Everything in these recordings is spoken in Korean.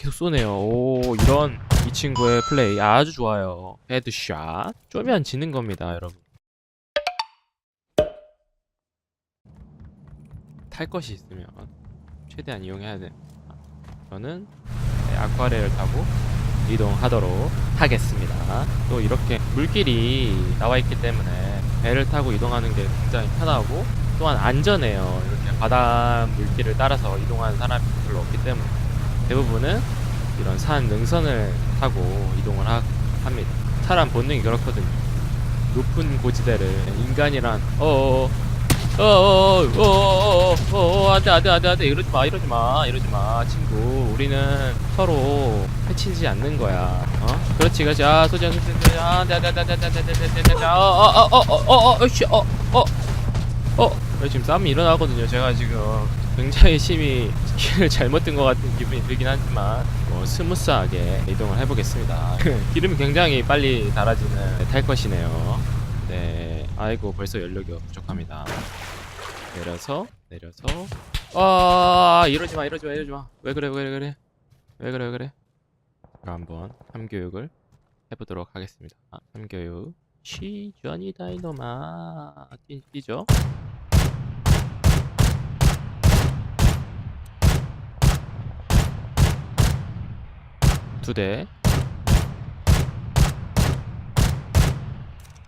계속 쏘네요. 오, 이런 이 친구의 플레이 아주 좋아요. 헤드샷. 쪼면 지는 겁니다, 여러분. 탈 것이 있으면 최대한 이용해야 돼. 저는 네, 아쿠아레를 타고 이동하도록 하겠습니다. 또 이렇게 물길이 나와 있기 때문에 배를 타고 이동하는 게 굉장히 편하고 또한 안전해요. 이렇게 바다 물길을 따라서 이동하는 사람이 별로 없기 때문에 대부분은 이런 산 능선을 타고 이동을 하, 합니다. 사람 본능이 그렇거든요. 높은 고지대를 인간이란 어어 어 어어어어어어 안돼 안돼 안돼 안돼 이러지 마 이러지 마 이러지 마 친구 우리는 서로 해치지 않는 거야 어 그렇지 그렇지 아 소장 소장 안돼 안돼 안돼 안돼 안돼 안돼 안돼 안돼 어어어어어어어어어어어 지금 싸움이 일어나거든요 제가 지금 굉장히 심히 길을 잘못 든 것 같은 기분이 들긴 하지만 뭐 스무스하게 이동을 해보겠습니다. 기름이 굉장히 빨리 달아지는 탈 것이네요. 네 아이고 벌써 연료가 부족합니다. 내려서 내려서. 아 이러지 마 이러지 마 이러지 마왜 그래 왜 그래? 그래 왜 그래 왜 그래? 자 한번 삼교육을 해보도록 하겠습니다. 아, 삼교육. 시전이 다이노마. 뛰, 뛰죠 두 대.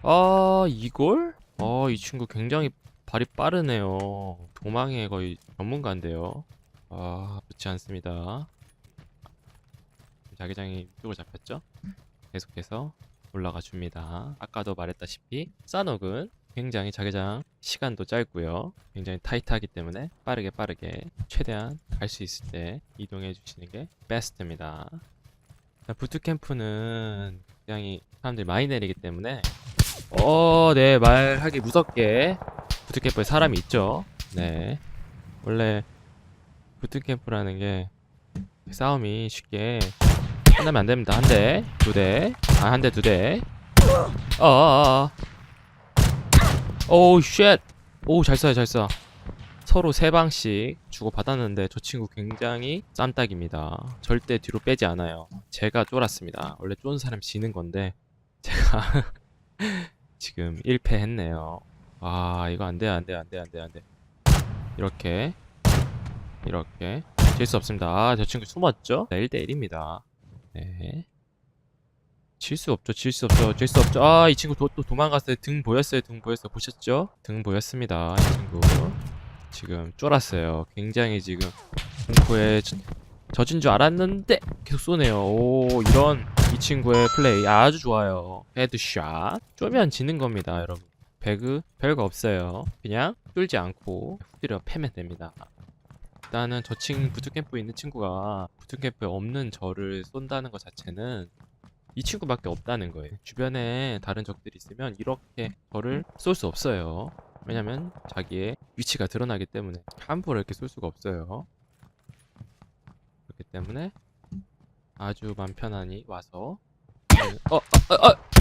아 이걸? 아이 친구 굉장히 발이 빠르네요. 도망의 거의 전문가인데요. 아 좋지 않습니다. 자기장이 이쪽으로 잡혔죠? 계속해서 올라가 줍니다. 아까도 말했다시피 싸녹은 굉장히 자기장 시간도 짧고요. 굉장히 타이트하기 때문에 빠르게 빠르게 최대한 갈 수 있을 때 이동해 주시는 게 베스트입니다 자, 부트캠프는 굉장히 사람들이 많이 내리기 때문에 어, 네, 말하기 무섭게 부트캠프에 사람이 있죠. 네. 원래 부트캠프라는 게 싸움이 쉽게 끝나면 안 됩니다. 한 대, 두 대, 아, 한 대, 두 대. 어, 어, 어. 오우, 쉣. 오, 잘 쏴요, 잘 쏴. 서로 세 방씩 주고 받았는데 저 친구 굉장히 쌈딱입니다. 절대 뒤로 빼지 않아요. 제가 쫄았습니다. 원래 쫀 사람 지는 건데 제가 지금 1패 했네요. 아, 이거 안 돼, 안 돼, 안 돼, 안 돼, 안 돼. 이렇게, 이렇게. 질 수 없습니다. 아, 저 친구 숨었죠? 네, 1대1입니다. 네. 질 수 없죠, 질 수 없죠, 질 수 없죠. 아, 이 친구 도, 또 도망갔어요. 등 보였어요, 등 보였어요. 보셨죠? 등 보였습니다, 이 친구. 지금 쫄았어요. 굉장히 지금 공포에 저- 젖은 줄 알았는데 계속 쏘네요. 오, 이런 이 친구의 플레이 아주 좋아요. 헤드샷. 쪼면 지는 겁니다, 여러분. 배그 별거 없어요. 그냥 쫄지 않고 후드려 패면 됩니다. 일단은 저 친구 부트캠프에 있는 친구가 부트캠프에 없는 저를 쏜다는 것 자체는 이 친구밖에 없다는 거예요. 주변에 다른 적들이 있으면 이렇게 저를 쏠 수 없어요. 왜냐면 자기의 위치가 드러나기 때문에 함부로 이렇게 쏠 수가 없어요. 그렇기 때문에 아주 맘 편하니 와서 어, 어, 어, 어!